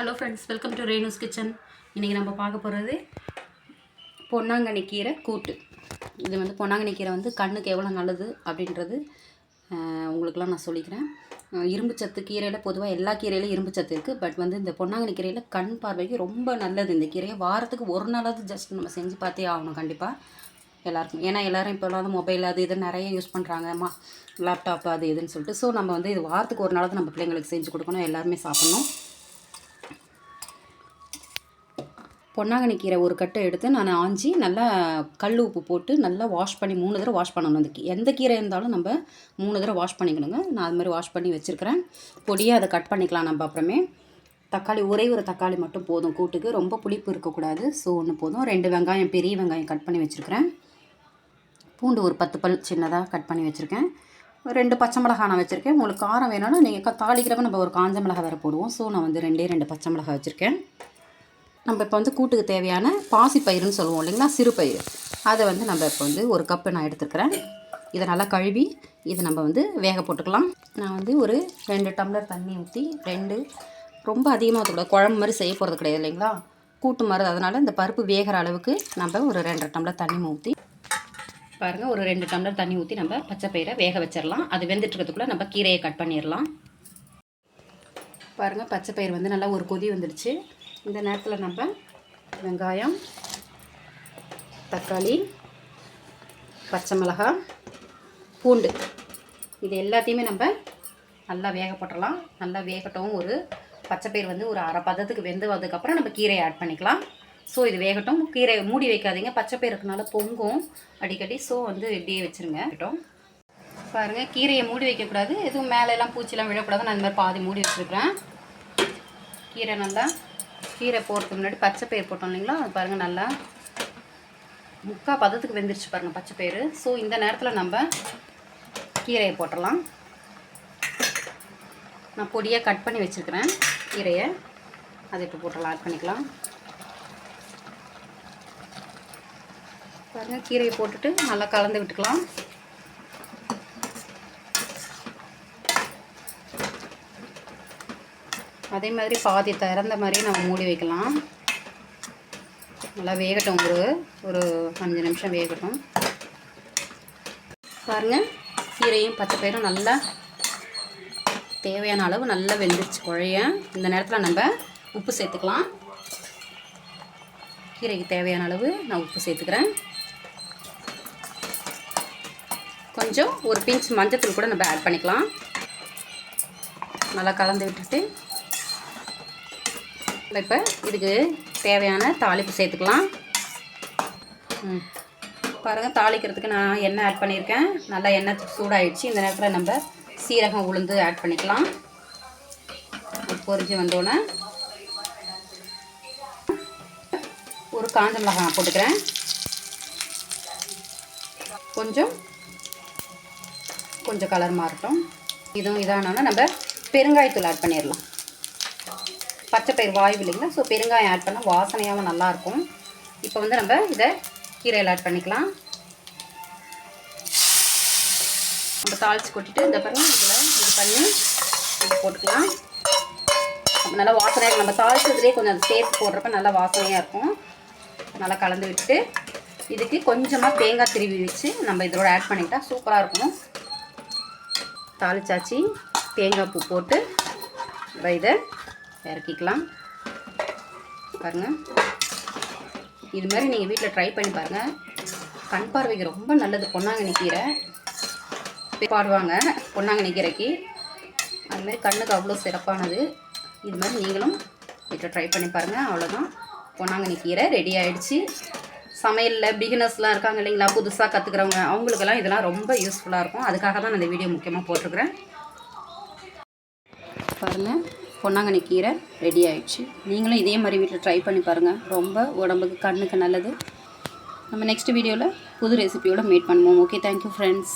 Hello friends welcome to Renu's kitchen இன்றைக்கி நம்ம பார்க்க போகிறது பொன்னாங்கண்ணி கீரை கூட்டு. இது வந்து பொன்னாங்கண்ணி கீரை வந்து கண்ணுக்கு எவ்வளோ நல்லது அப்படின்றது உங்களுக்கெலாம் நான் சொல்லிக்கிறேன். இரும்பு சத்து கீரையில் பொதுவாக எல்லா கீரையிலும் இரும்பு சத்து இருக்குது பட் வந்து இந்த பொன்னாங்கண்ணி கீரையில் கண் பார்வைக்கு ரொம்ப நல்லது. இந்த கீரையை வாரத்துக்கு ஒரு நாளாவது ஜஸ்ட் நம்ம செஞ்சு பார்த்தே ஆகணும் கண்டிப்பாக எல்லாருக்கும். ஏன்னா எல்லோரும் இப்போல்லாம் மொபைல் அது இது நிறைய யூஸ் பண்ணுறாங்க மா லேப்டாப் அது இதுன்னு சொல்லிட்டு. ஸோ நம்ம வந்து இது வாரத்துக்கு ஒரு நாளாவது நம்ம பிள்ளைங்களுக்கு செஞ்சு கொடுக்கணும். எல்லாருமே சாப்பிட்ணும். பொன்னாங்கண்ணி கீரை ஒரு கட்டை எடுத்து நான் ஆஞ்சி நல்லா கல் உப்பு போட்டு நல்லா வாஷ் பண்ணி மூணு தடவை வாஷ் பண்ணணும் அந்த எந்த கீரை இருந்தாலும் நம்ம மூணு தடவை வாஷ் பண்ணிக்கணுங்க. நான் அது மாதிரி வாஷ் பண்ணி வச்சுருக்கிறேன். பொடியாக அதை கட் பண்ணிக்கலாம் நம்ம அப்புறமே. தக்காளி ஒரே ஒரு தக்காளி மட்டும் போதும் கூட்டுக்கு. ரொம்ப புளிப்பு இருக்கக்கூடாது. ஸோ ஒன்று போதும். ரெண்டு வெங்காயம் பெரிய வெங்காயம் கட் பண்ணி வச்சுருக்கிறேன். பூண்டு ஒரு பத்து பல் சின்னதாக கட் பண்ணி வச்சுருக்கேன். ரெண்டு பச்சை மிளகா நான் வச்சுருக்கேன். உங்களுக்கு காரம் வேணும்னா நீங்கள் தாளிக்கிறப்ப நம்ம ஒரு காஞ்ச மிளகா வேறு போடுவோம். ஸோ நான் வந்து ரெண்டே ரெண்டு பச்சை மிளகா வச்சுருக்கேன். நம்ம இப்போ வந்து கூட்டுக்கு தேவையான பாசிப்பயிருன்னு சொல்லுவோம் இல்லைங்களா? சிறுபயிறு. அதை வந்து நம்ம இப்போ வந்து ஒரு கப்பு நான் எடுத்துக்கிறேன். இதை நல்லா கழுவி இதை நம்ம வந்து வேக போட்டுக்கலாம். நான் வந்து ஒரு ரெண்டு டம்ளர் தண்ணி ஊற்றி ரெண்டு ரொம்ப அதிகமாக ஊற்றக்கூடாது குழம்பு மாதிரி செய்ய போகிறது கிடையாது இல்லைங்களா? கூட்டு மாதிரி அதனால் இந்த பருப்பு வேகிற அளவுக்கு நம்ம ஒரு ரெண்டரை டம்ளர் தண்ணி ஊற்றி பாருங்கள் ஒரு ரெண்டு டம்ளர் தண்ணி ஊற்றி நம்ம பச்சை பயிரை வேக வச்சிடலாம். அது வெந்துட்டுருக்கிறதுக்குள்ளே நம்ம கீரையை கட் பண்ணிடலாம். பாருங்கள் பச்சை பயிர் வந்து நல்லா ஒரு கொதி வந்துடுச்சு. இந்த நேரத்தில் நம்ம வெங்காயம் தக்காளி பச்சை மிளகாய் பூண்டு. இது எல்லாத்தையுமே நம்ம நல்லா வேக போட்டுடலாம் நல்லா வேகட்டும். ஒரு பச்சை பயிர் வந்து ஒரு அரை பதத்துக்கு வெந்து வந்ததுக்கப்புறம் நம்ம கீரையை ஆட் பண்ணிக்கலாம். ஸோ இது வேகட்டும். கீரையை மூடி வைக்காதீங்க. பச்சை பயிர் இருக்கனால பொங்கும் அடிக்கடி. ஸோ வந்து இப்படியே வச்சுருங்க. பாருங்கள் கீரையை மூடி வைக்கக்கூடாது. எதுவும் மேலெல்லாம் பூச்சிலாம் விழக்கூடாது நான் இந்த மாதிரி பாதி மூடி வச்சுருக்கிறேன். கீரை நல்லா கீரை போடுறதுக்கு முன்னாடி பச்சை பயிர் போட்டோம் இல்லைங்களா? அது பாருங்கள் நல்லா முக்கால் பதத்துக்கு வெந்துருச்சு பாருங்கள் பச்சை பயிர் ஸோ இந்த நேரத்தில் நம்ம கீரையை போட்டுடலாம். நான் பொடியாக கட் பண்ணி வச்சுருக்கிறேன் கீரையை. அதை இப்போ போட்டுடலாம் ஆட் பண்ணிக்கலாம். பாருங்கள் கீரையை போட்டுட்டு நல்லா கலந்து விட்டுக்கலாம். அதே மாதிரி பாதி திறந்த மாதிரி நம்ம மூடி வைக்கலாம். நல்லா வேகட்டும் ஒரு ஒரு அஞ்சு நிமிஷம் வேகட்டும். பாருங்கள் கீரையும் பச்சை பயிரும் நல்லா தேவையான அளவு நல்லா வெந்துருச்சு குழைய. இந்த நேரத்தில் நம்ம உப்பு சேர்த்துக்கலாம். கீரைக்கு தேவையான அளவு நான் உப்பு சேர்த்துக்கிறேன். கொஞ்சம் ஒரு பிஞ்ச் மஞ்சத்தூள் கூட நம்ம ஆட் பண்ணிக்கலாம். நல்லா கலந்து விட்டுட்டு இப்போ இதுக்கு தேவையான தாளிப்பு சேர்த்துக்கலாம். பாருங்கள் தாளிக்கிறதுக்கு நான் எண்ணெய் ஆட் பண்ணியிருக்கேன். நல்லா எண்ணெய் சூடாயிடுச்சு. இந்த நேரத்தில் நம்ம சீரகம் உளுந்து ஆட் பண்ணிக்கலாம். பொறிஞ்சு பொரிஞ்சு வந்தோடனே ஒரு காஞ்ச மிளகாய் நான் போட்டுக்கிறேன். கொஞ்சம் கொஞ்சம் கலர் மாறட்டும். இதுவும் இதானோன்னா நம்ம பெருங்காயத்தூள் ஆட் பண்ணிடலாம். பச்சை பயிர் வாய்வு இல்லைங்களா ஸோ பெருங்காயம் ஆட் பண்ணால் வாசனையாகவும் நல்லாயிருக்கும். இப்போ வந்து நம்ம இதை கீரையில் ஆட் பண்ணிக்கலாம். நம்ம தாளித்து கொட்டிட்டு இந்த பாருங்க இதில் இது பண்ணி இது போட்டுக்கலாம். நல்லா வாசனையாக நம்ம தாளிச்சதுலேயே கொஞ்சம் அது சேர்த்து போடுறப்ப நல்லா வாசனையாக இருக்கும். நல்லா கலந்து விட்டு இதுக்கு கொஞ்சமாக தேங்காய் திருவி வச்சு நம்ம இதோட ஆட் பண்ணிக்கிட்டால் சூப்பராக இருக்கும். தாளிச்சாச்சு. தேங்காய் பூ போட்டு நம்ம இதை இறக்கிக்கலாம். பாருங்கள் இது மாதிரி நீங்கள் வீட்டில் ட்ரை பண்ணி பாருங்கள் கண் பார்வைக்கு ரொம்ப நல்லது. பொன்னாங்கண்ணி கீரை. பாடுவாங்க. பொன்னாங்கண்ணி கீரைக்கு. அது மாதிரி கண்ணுக்கு அவ்வளோ சிறப்பானது. இது மாதிரி நீங்களும் வீட்டில் ட்ரை பண்ணி பாருங்கள் அவ்வளோதான் பொன்னாங்கண்ணி கீரை ரெடி ஆகிடுச்சு சமையலில் பிகினர்ஸ்லாம் இருக்காங்க இல்லைங்களா? புதுசாக கற்றுக்குறவங்க அவங்களுக்கெல்லாம் இதெல்லாம் ரொம்ப யூஸ்ஃபுல்லாக இருக்கும். அதுக்காக தான் நான் இந்த வீடியோ முக்கியமாக போட்டிருக்கிறேன். பாருங்கள் பொன்னாங்கண்ணி கீரை ரெடி ஆயிடுச்சு. நீங்களும் இதே மாதிரி வீட்டில் ட்ரை பண்ணி பாருங்கள் ரொம்ப உடம்புக்கு கண்ணுக்கு நல்லது. நம்ம நெக்ஸ்ட் வீடியோவில் புது ரெசிபியோடு மீட் பண்ணுவோம். Okay thank you friends